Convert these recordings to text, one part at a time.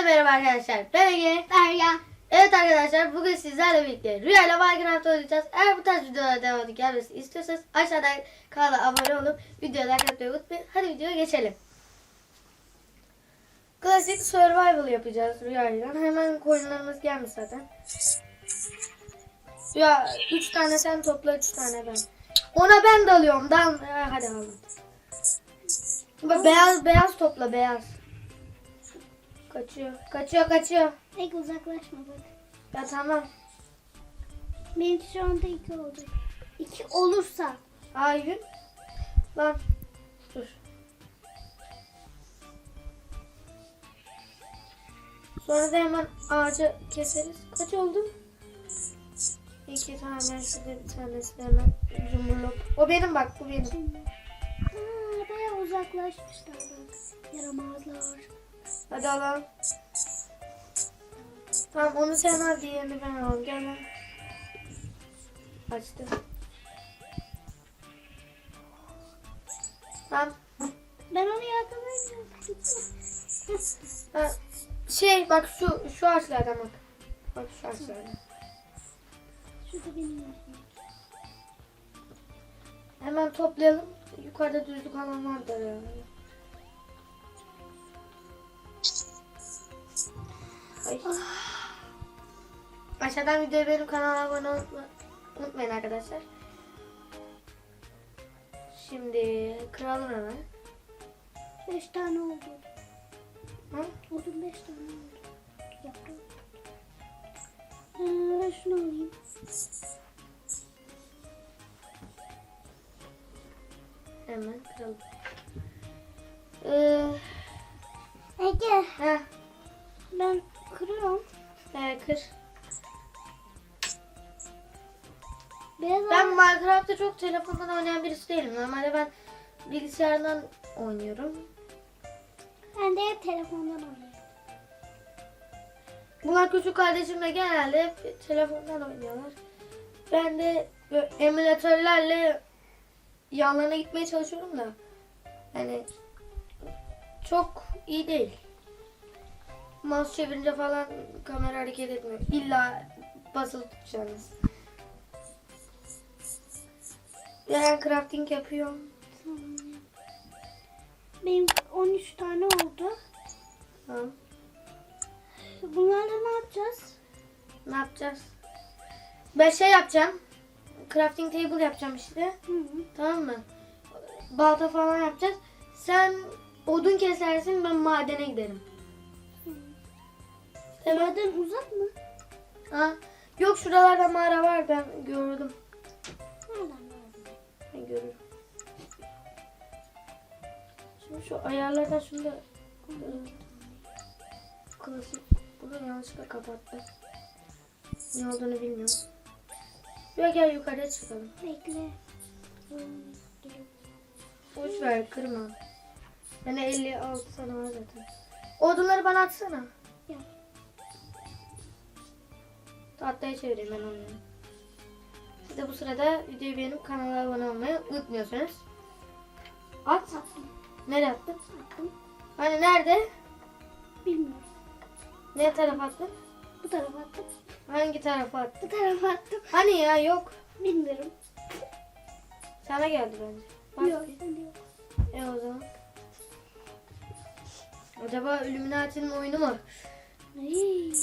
Hepinize merhaba arkadaşlar. Ben Ege. Derya. Evet arkadaşlar bugün sizlerle birlikte Rüya ile Minecraft oynayacağız. Eğer bu tarz videolara devamlı gelmesini istiyorsanız aşağıdan kanala abone olup videoya like atmayı unutmayın. Hadi videoya geçelim. Klasik survival yapacağız Rüya ile. Hemen koyunlarımız gelmiş zaten. Rüya 3 tane sen topla 3 tane ben. Ona ben de alıyorum. Dan Ha, hadi. Bak beyaz beyaz topla beyaz. Kaçıyor. Kaçıyor kaçıyor. Ege uzaklaşma bak. Ya tamam. Benim şu anda iki oldu. İki olursa. Hayır. Lan. Dur. Sonra da hemen ağacı keseriz. Kaç oldu? İki tane şurada bir tanesi de hemen zumurlop. O benim bak bu benim. Aa, bayağı uzaklaşmışlar bak. Yaramazlar. Hadi alalım. Tamam onu sen al diğerini ben alayım. Gel lan. Açtım. Tamam. Ben onu yakalayamıyorum. Ha, şey bak şu şu ağaçlardan bak. Bak şu ağaçlardan. Şurada benim. Hemen toplayalım. Yukarıda düzlük alan vardır ya. Ay. Aşağıdan videoyu benim kanala abone olmayı unutmayın arkadaşlar. Şimdi kıralım hemen. Beş tane oldu. Hı? Oldu beş tane oldu. Yaptım. Ee, ben şunu alayım. Hemen kıralım. Ee, Ege heh, ben kırıyorum. ee, kır. Beyaz Ben Minecraft'ta çok telefondan oynayan birisi değilim. Normalde ben bilgisayardan oynuyorum. ben de hep telefondan oynuyorum. Bunlar küçük kardeşimle genelde hep telefondan oynuyorlar. Ben de emülatörlerle yanlarına gitmeye çalışıyorum da hani çok iyi değil. Mouse çevirince falan kamera hareket etmiyor. İlla basılı tutacaksınız. Ben crafting yapıyorum. Benim 13 tane oldu. Tamam. Bunlarla ne yapacağız? Ne yapacağız? Ben şey yapacağım. Crafting table yapacağım işte. Hı hı. Tamam mı? Balta falan yapacağız. Sen odun kesersin ben madene giderim. Maden uzak mı? Ha? Yok şuralarda mağara var ben gördüm. Nereden? Ben görürüm. Şimdi şu ayarlardan şunu da klasik bunu yanlışlıkla kapattım. Ne olduğunu bilmiyorum. Ya gel yukarıya çıkalım. Bekle. Boş ver kırma. Yani 56 tane var zaten. Odunları bana atsana. Tahtaya çevireyim ben onu. Siz de bu sırada videoyu beğenip kanala abone olmayı unutmuyorsunuz. At. Attım. Nereye attın? Attım. Hani nerede? Bilmiyorum. Ne tarafa attın? Bu tarafa attım. Hangi tarafa attın? Bu tarafa attım. Hani ya yok. Bilmiyorum. Sana geldi bence. Bak. Yok. yok. E o zaman. Acaba Illuminati'nin oyunu mu?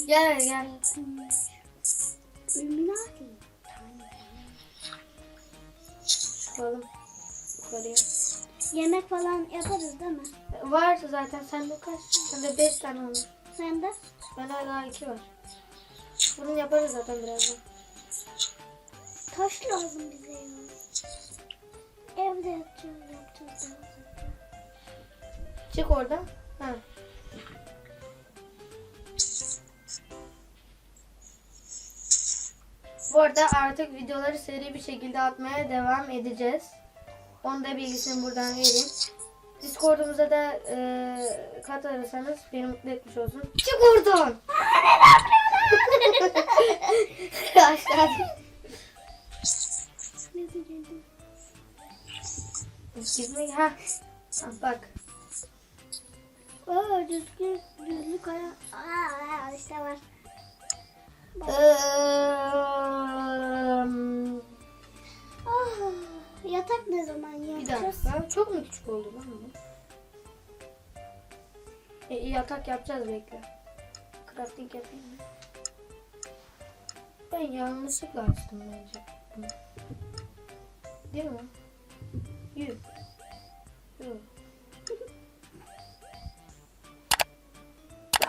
Gel gel. Illuminati. Çıkalım. Yukarıya. Yemek falan yaparız değil mi? Var zaten sende kaç? Sende 5 tane olmuş. Sen de? Bende daha 2 var. Bunu yaparız zaten birazdan. Taş lazım bize ya. Evde yapacağız. yapacağız. Çık oradan. Ha. Bu arada artık videoları seri bir şekilde atmaya devam edeceğiz. Onu da bilgisini buradan vereyim. Discord'umuza da e, katarırsanız beni mutlu etmiş olsun. Çık oradan! Aşağı? Gizme ha. Bak. Aa düzgün, düzlük aya. Aa, Ah, yatak ne zaman Bir yapacağız? dakika. Çok mu küçük oldu lan bu? E, yatak yapacağız bekle. Crafting yapayım mı? Ben yanlışlıkla açtım bence. Değil mi? Yürü. Yürü.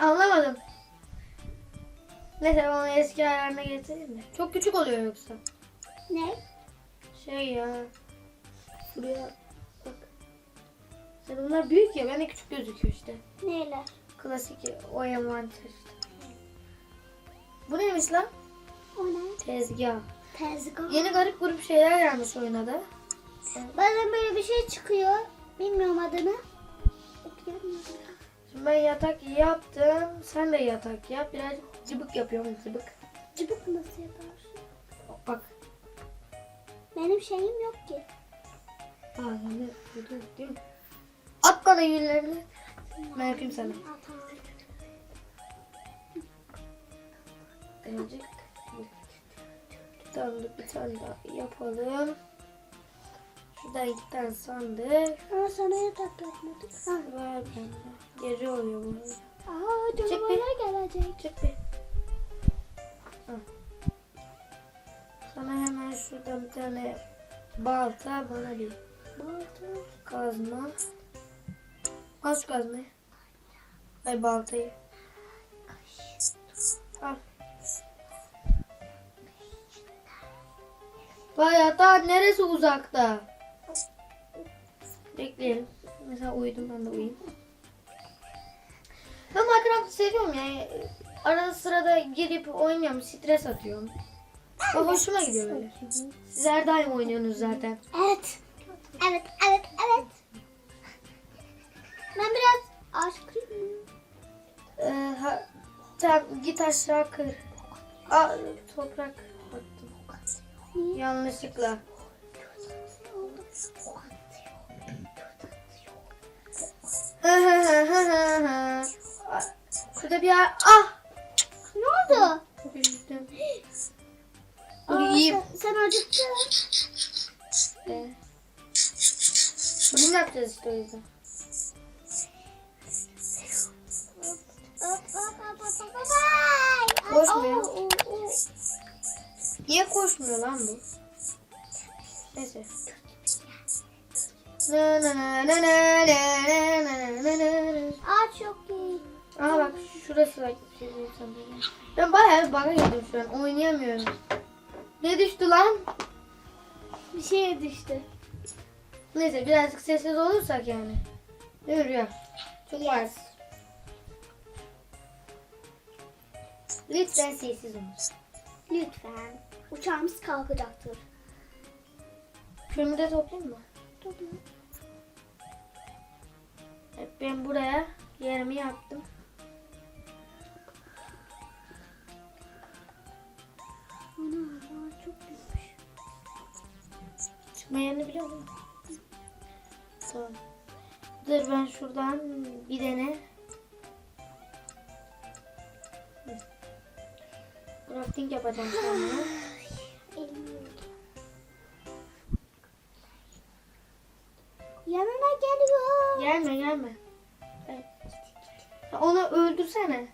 Anlamadım. Neyse onu eski ayarına getireyim de. Çok küçük oluyor yoksa. Ne? Şey ya. Buraya bak. Sen bunlar büyük ya. Bende küçük gözüküyor işte. Neler? Klasik o envanter işte. Bu neymiş lan? O ne? Tezgah. Tezgah. Yeni garip grup şeyler gelmiş oyuna da. Bazen böyle bir şey çıkıyor. Bilmiyorum adını. Okuyamıyorum. Şimdi ben yatak yaptım. Sen de yatak yap. Biraz cıbık yapıyorum cıbık. Cıbık nasıl yaparsın? Bak. Benim şeyim yok ki. Aa, ne? Dur, değil mi? At bana yünlerini. Ben yapayım sana. Birazcık. Tamam dur bir tane daha yapalım. Şuradan iki tane sandık. Ama sana yatak yapmadık. Ha. Var bende. Gece oluyor bu arada. Aa canavarlar gelecek. Çık bir. Şuradan bir tane balta bana bir Balta. kazma. Al şu kazmayı. Ay baltayı. Al. Daha neresi uzakta? Bekleyelim. Mesela uyudum ben de uyuyayım. Ben Minecraft'ı seviyorum yani. Arada sırada girip oynuyorum. Stres atıyorum. O hoşuma gidiyor böyle. Siz her daim oynuyorsunuz zaten. Evet. Evet, evet, evet. Ben biraz mı? Ee, ha, tamam git aşağı kır. Aa, toprak? Yanlışlıkla. Şurada bir. Ah! Ne oldu? Aa, Dur yiyeyim. Sen, sen acıktın. Ee, Bunu yapacağız işte o yüzden. Koşmuyor. Aa, oo, oo. Niye koşmuyor lan bu? Neyse. Na na na na na na na na na. Ağaç yok ki. Aa bak şurası sana. Ben bayağı bir bug'a girdim şu an. Oynayamıyorum. Ne düştü lan? Bir şey düştü. Neyse birazcık sessiz olursak yani. Mi Rüya? Çok var. Lütfen sessiz olun. Lütfen. Uçağımız kalkacaktır. Kömürü de toplayayım mı? Topla. Evet, ben buraya yerimi yaptım. Ana Yerini biliyor musun? Tamam. Dur ben şuradan bir tane crafting yapacağım sonra. Yanına geliyor. Gelme gelme. Evet. Onu öldürsene.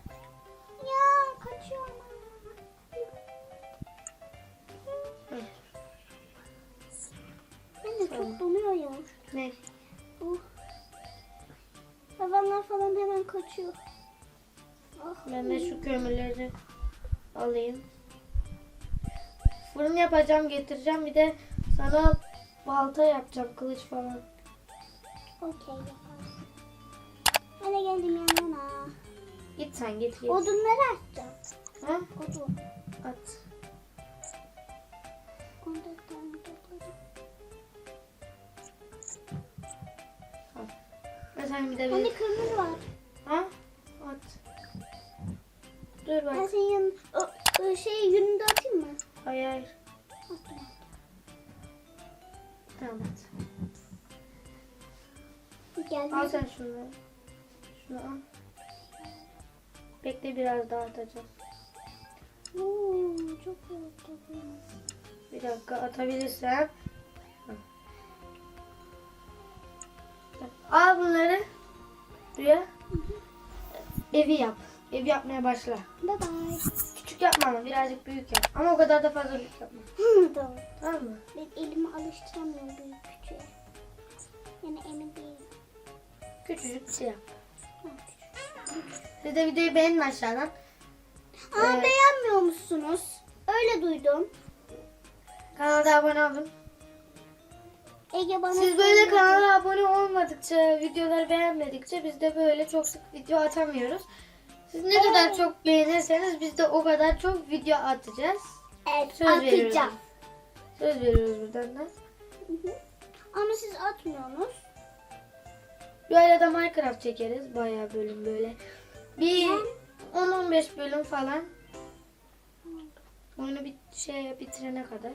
Çok donuyor ya. Ne? Uh. Hayvanlar falan hemen kaçıyor. Ah. Ben de şu kömürleri alayım. Fırın yapacağım getireceğim bir de sana balta yapacağım kılıç falan. Okey yaparsın. Ben de geldim yanına. Git sen git git. Odunları atacağım. Ha? Odun. At. 14 sen bir de Hani bir... kömür var. Ha? At. Dur Ben bak. senin yanına... O, o şeyi yününü de atayım mı? Hayır hayır. Attım. Tamam at. Geldim. Al sen şunları. Şunu al. Bekle biraz daha atacağım. Oo, çok rahatladım. Bir dakika atabilirsem. Al bunları. Rüya. Evi yap. Ev yapmaya başla. Bye bye. Küçük yapma ama birazcık büyük yap. Ama o kadar da fazla büyük yapma. tamam. Tamam mı? Ben elimi alıştıramıyorum büyük küçüğe. Yani emin değilim. Küçücük bir şey yap. Ha, küçük. Siz de videoyu beğenin aşağıdan. Aa Evet. beğenmiyor musunuz? Öyle duydum. Kanala abone olun. Ege bana Siz böyle söyledi. kanala abone olmadıkça, videoları beğenmedikçe biz de böyle çok sık video atamıyoruz. Siz ne kadar çok beğenirseniz biz de o kadar çok video atacağız. Evet Söz veriyoruz. atacağım. Söz veriyoruz buradan da. Hı hı. Ama siz atmıyorsunuz. Böyle de Minecraft çekeriz. Bayağı bölüm böyle. Bir 10-15 bölüm falan. Oyunu bir şey bitirene kadar.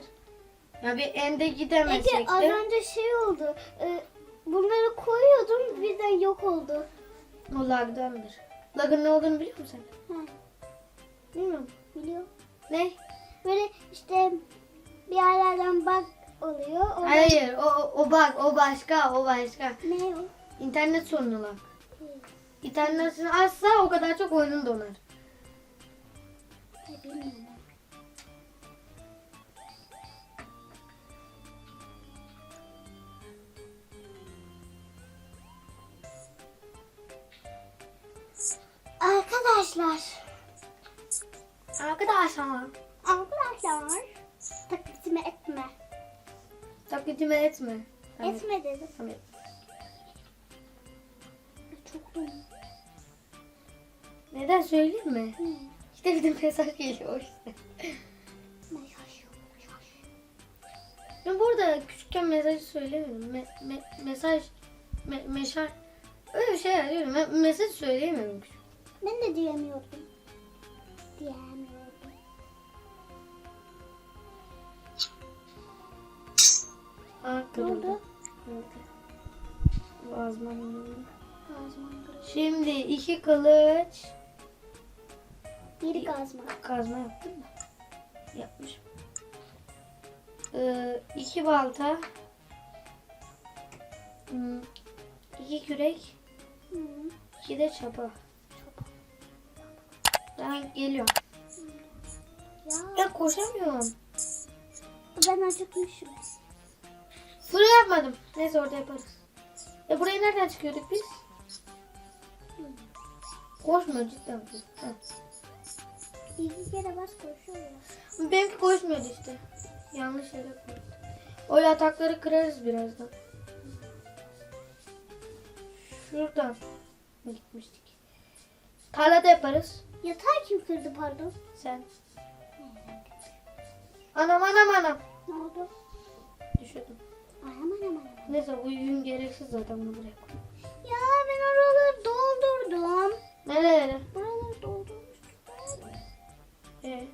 Ya bir ende gidemezsek Ege az de. önce şey oldu. e, bunları koyuyordum birden yok oldu. O lagdandır. Lagın ne olduğunu biliyor musun sen? Ha, Bilmiyorum. biliyorum. Ne? Böyle işte bir yerlerden bug oluyor. Oradan- Hayır o, o, o bak o başka o başka. Ne o? İnternet sorunu lag. İnternetini açsa o kadar çok oyunun donar. Bilmiyorum. Arkadaşlar. Arkadaşlar. Arkadaşlar. Taklitimi etme. Taklitime etme. Tamam. Etme dedim. Tamam. Çok dolu. Neden söyleyeyim mi? Ne? İşte bir de mesaj geliyor işte. Mesaj yok. Mesaj. Ben burada küçükken mesajı söylemedim. Me, me- mesaj, me, meşar, öyle bir şeyler diyorum. Ben mesaj söyleyemiyorum. küçük. Ben de diyemiyordum. Diyemiyordum. Aa, Ne kırıldı. oldu? Boğazıma iniyor. Ağzıma kırıldı. Şimdi iki kılıç Bir kazma. kazma yaptım mı? Yapmışım. Ee, iki balta. Hmm, iki kürek. Hı. iki de çapa. Ben geliyorum. Ya Ben koşamıyorum. ben acıkmışım. Fırın yapmadım. Neyse orada yaparız. E buraya nereden çıkıyorduk biz? Koşmuyor cidden. bu. Ha. İki kere bas koşuyor. Benimki koşmuyordu işte. Yanlış yere koydum. O yatakları kırarız birazdan. Şuradan gitmiştik? Tarlada yaparız. Yatağı kim kırdı pardon? Sen. Anam anam anam. Ne oldu? Düşürdüm. Anam anam anam. Neyse bu yün gereksiz zaten bunu buraya koy. Ya ben oraları doldurdum. Nereye? Buraları doldurmuştum. Ee,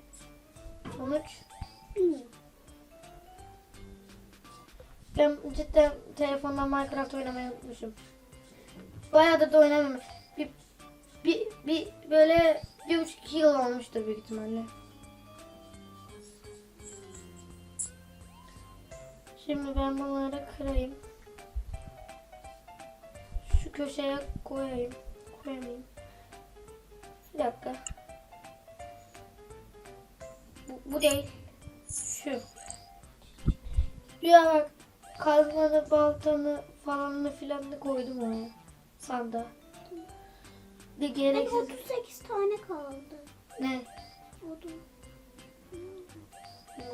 sonuç. Bilmiyorum. Ben cidden telefondan Minecraft oynamayı unutmuşum. Bayağıdır da oynamıyorum. Bir, bir, böyle bir buçuk iki yıl olmuştur büyük ihtimalle. Şimdi ben bunları kırayım. Şu köşeye koyayım. Koyamayayım. Bir dakika. Bu, bu değil. Şu. Ya bak kazmanı, baltanı falanını filanını koydum oraya. Sanda. Benim gereksiz 38 tane kaldı. ne? Odun.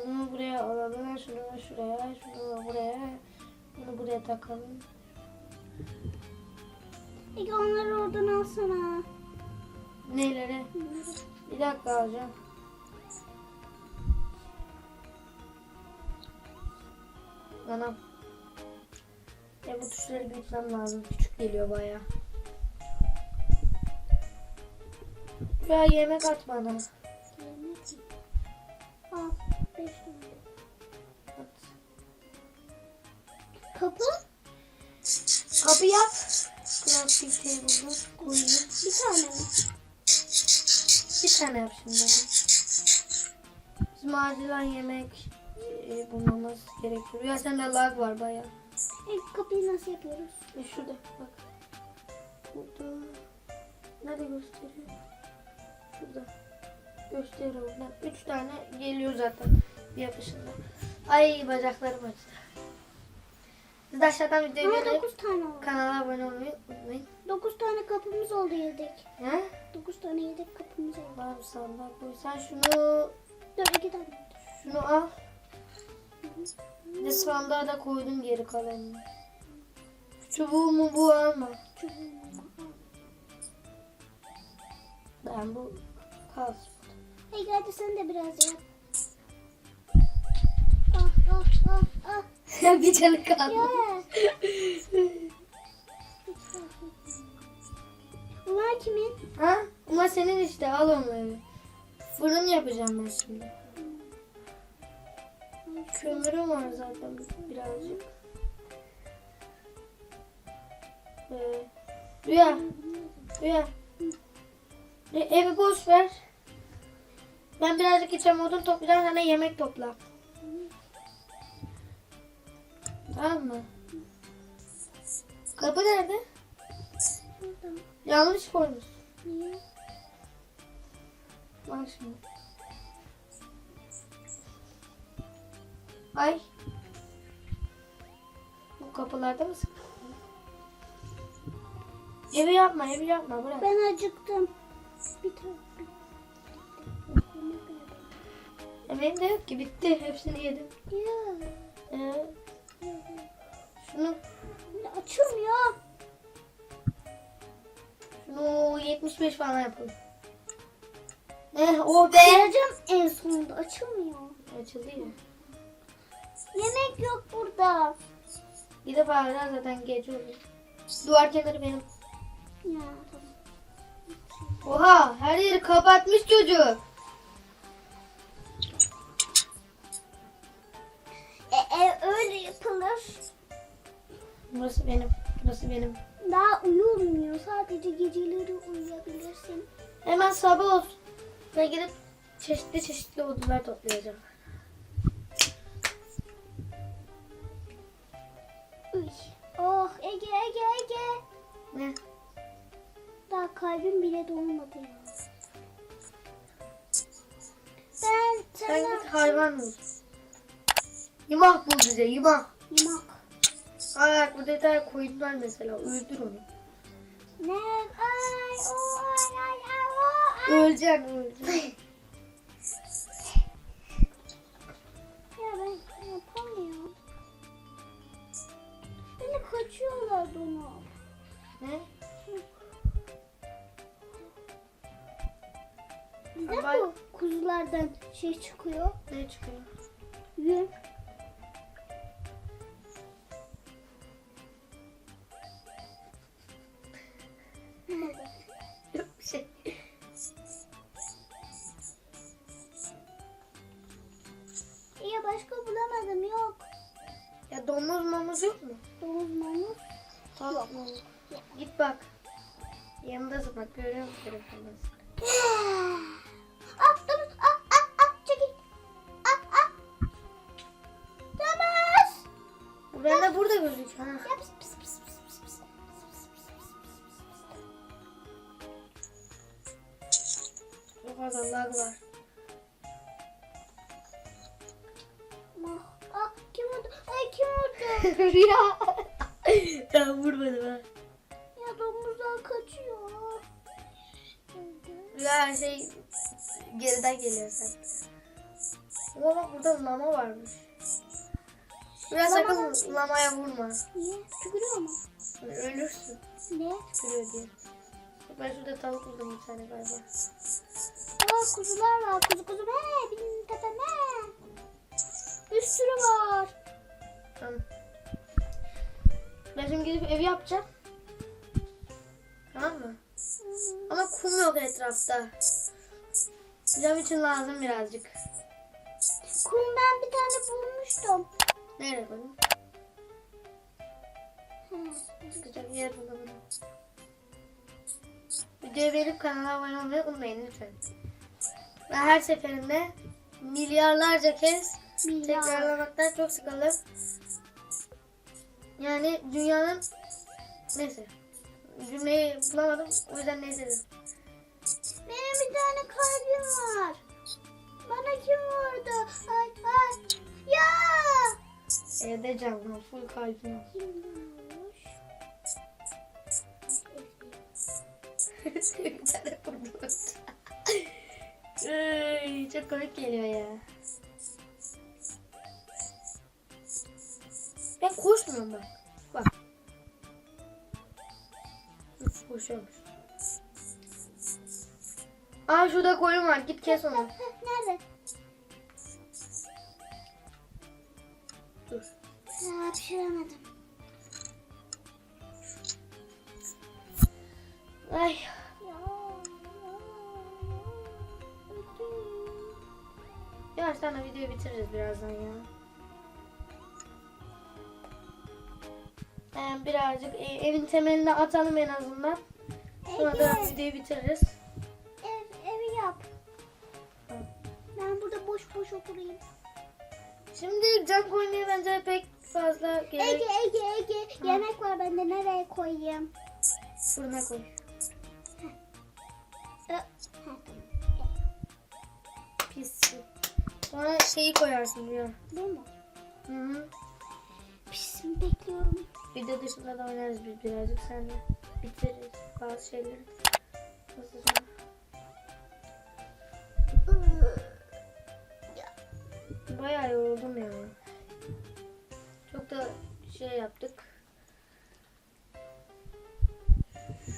Bunu buraya alalım, şunu da şuraya, şunu da buraya. Bunu buraya takalım. Peki onları oradan alsana. Neylere? Bir dakika alacağım. Anam. Ya bu tuşları büyütmem lazım. Küçük geliyor baya. Ya yemek at bana. Yemek mi? Al. 5 tane. At. Kapı? Kapı yap. Crafting table'ı koyayım. Bir tane mi? Bir tane yap şimdi. Bizim acilen yemek e, bulmamız gerekiyor. Ya sende lag var baya. E, kapıyı nasıl yapıyoruz? E, şurada bak. Burada. Nerede gösteriyor? Şurada. Gösteriyor oradan. Üç tane geliyor zaten bir yapışında. Ay bacaklarım acıdı. Siz de aşağıdan videoyu Ama beğenip 9 tane oldu. kanala abone olmayı unutmayın. 9 tane kapımız oldu yedek. He? 9 tane yedek kapımız oldu. Var mı sandal koy. Sen şunu Dur 2 tane. şunu al. Bir de sandığa da koydum geri kalanını. Çubuğu mu bu alma. Çubuğumu al. Ben bu kalsın. Hey hadi sen de biraz yap. Ah ah ah ah. bir canı kaldı. Ya. Bunlar kimin? Ha? Ama senin işte al onları. Fırın yapacağım ben şimdi. Kömürüm var zaten birazcık. Ee, Rüya. Rüya. E, evi boş ver. Ben birazcık içeceğim odun toplayacağım sana yemek topla. Tamam mı? Kapı nerede? Yanlış koymuş. Niye? Bak şimdi. Ay. Bu kapılarda mısın? Evi yapma, evi yapma. Bırak. Ben acıktım. Tane. Yemeğim de yok ki. Bitti. Hepsini yedim. Ya. Ee, şunu, Açılmıyor. şunu 75 falan yapalım. Eh, oh be. Kıracağım en sonunda. Açılmıyor. Açıldı ya. Yemek yok burada. Gidip ağlar zaten gece oluyor. Duvar kenarı benim. Ya. Oha her yeri kapatmış çocuk. E, e, öyle yapılır. Burası benim. Burası benim. Daha uyulmuyor. Sadece geceleri uyuyabilirsin. Hemen sabah olsun. Ben gidip çeşitli çeşitli odunlar toplayacağım. Uy. Oh Ege Ege Ege. Ne? Daha kalbim bile dolmadı ya. Ben Sen git hayvan bul. Yumak bul bize yumak. Aa burada bir tane koyun var mesela. Öldür onu. Ne? Ay o ay ay ay o ay. Öleceksin öleceksin. şey çıkıyor? Ne çıkıyor? Yün. Vurdu? Rüya. ben vurmadım ha. ya domuzdan kaçıyor. Her şey geriden geliyor sen. Ama bak burada lama varmış. Rüya sakın Lama- lamaya vurma. Niye? Tükürüyor mu? Ölürsün. Ne? Tükürüyor diye. Ben şurada tavuk buldum bir tane galiba. Aa kuzular var. Kuzu kuzu ne? Evi yapacağım. Tamam mı? Ama kum yok etrafta. Cam için lazım birazcık. Kum ben bir tane bulmuştum. Koydum? Hı. Sıkacak yer bulamadım. Videoyu beğenip kanala abone olmayı unutmayın lütfen. Ben her seferinde milyarlarca kez Milyar. tekrarlamaktan çok sıkıldım. Yani dünyanın neyse cümleyi bulamadım. O yüzden neyse dedim. Benim bir tane kalbim var. Bana kim vurdu? Ay ay. Ya. Evde canlı full kalbim var. Kim vurmuş? bir tane vurdu. Ay, Çok komik geliyor ya. Ben koşmuyorum bak. Bak. Hı, Koşuyormuş. Aa şurada koyun var. Git kes onu. Nerede? Dur. Ha, pişiremedim. Ay. Ya. Yavaştan da videoyu bitiririz birazdan ya. Ee, birazcık e, evin temelini atalım en azından. Sonra da Ege, videoyu bitiririz. ev, evi yap. Ben burada boş boş oturayım. Şimdi cam koymaya bence pek fazla gerek Ege, Ege, Ege. Yemek var bende. Nereye koyayım? fırına koy. Ha. Pis. Sonra şeyi koyarsın diyor. Bu mu? Hı hı. Pişsin bekliyorum. Video dışında da oynarız biz birazcık seninle. Bitiririz bazı şeyleri. Nasıl sonra? Bayağı yoruldum ya. Çok da şey yaptık.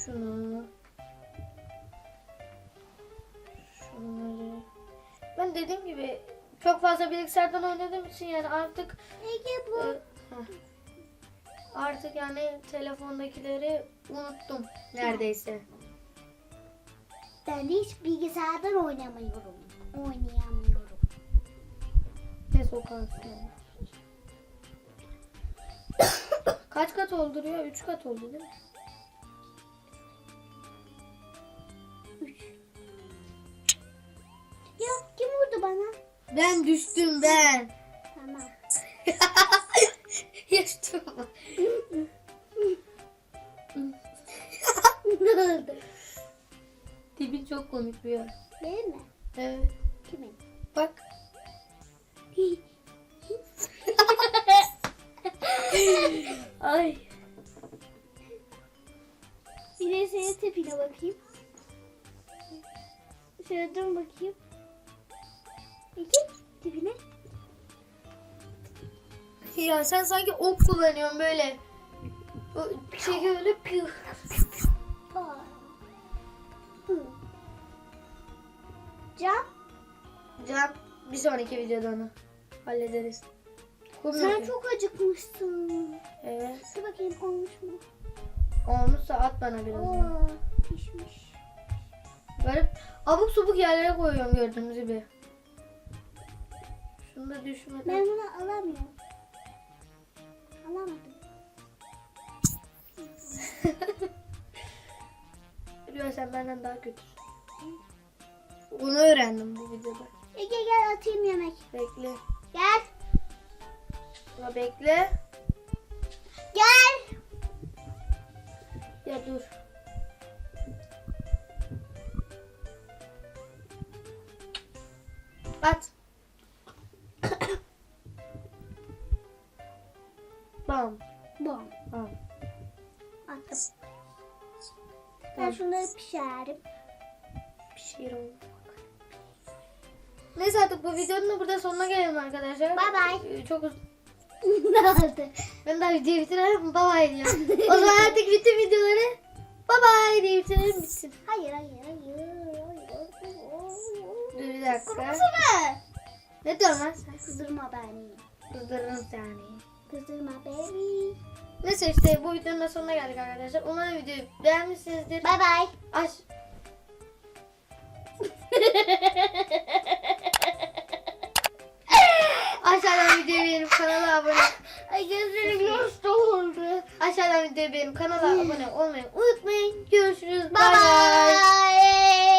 Şunu. Şunları. Ben dediğim gibi çok fazla bilgisayardan oynadığım için yani artık Ege bu. e. artık yani telefondakileri unuttum neredeyse. Ben hiç bilgisayardan oynamıyorum. Oynayamıyorum. Ne yani. Kaç kat olduruyor? Üç kat oldu değil mi? Üç. Ya kim vurdu bana? Ben düştüm ben. Tamam. Yaştım. ne oldu? Tipin çok komik bir yer. Değil mi? Evet. Kimin? Bak. Ay. Bir de senin tipine bakayım. Şöyle dön bakayım. Peki Ya sen sanki ok kullanıyorsun böyle. O şey böyle piu. Cam. Can bir sonraki videoda onu hallederiz. Sen yapıyor. çok acıkmışsın. Evet. Dur bakayım olmuş mu? Olmuşsa at bana biraz. Oo, pişmiş. Garip abuk subuk yerlere koyuyorum gördüğünüz gibi. Şunu da düşmeden. Ben bunu alamıyorum. Alamadım. Biliyor sen benden daha kötüsün. Bunu öğrendim bu videoda. Ege gel atayım yemek. Bekle. Gel. Ama bekle. Gel. Ya dur. At. Bam. Bom. Bam. Attım. Ben şunları pişirerim. Pişir oldu. Neyse artık bu videonun da burada sonuna gelelim arkadaşlar. Bye bye. Ee, Çok uzun. ne? Ben daha videoyu bitirelim. Bye bye diyorum. o zaman artık bütün videoları bye bye diye bitirelim bitsin. Hayır hayır hayır. Dur bir dakika. Mı? Ne diyorsun lan sen? Kızdırma beni. Kızdırırım seni. Kızdırma baby. Neyse işte bu videonun da sonuna geldik arkadaşlar. Umarım videoyu beğenmişsinizdir. Bay bay. Aş... Aşağıdan videoyu beğenip kanala abone Ay gözlerim nasıl. Aşağıdan videoyu beğenip kanala abone olmayı unutmayın. Görüşürüz. Bay bay.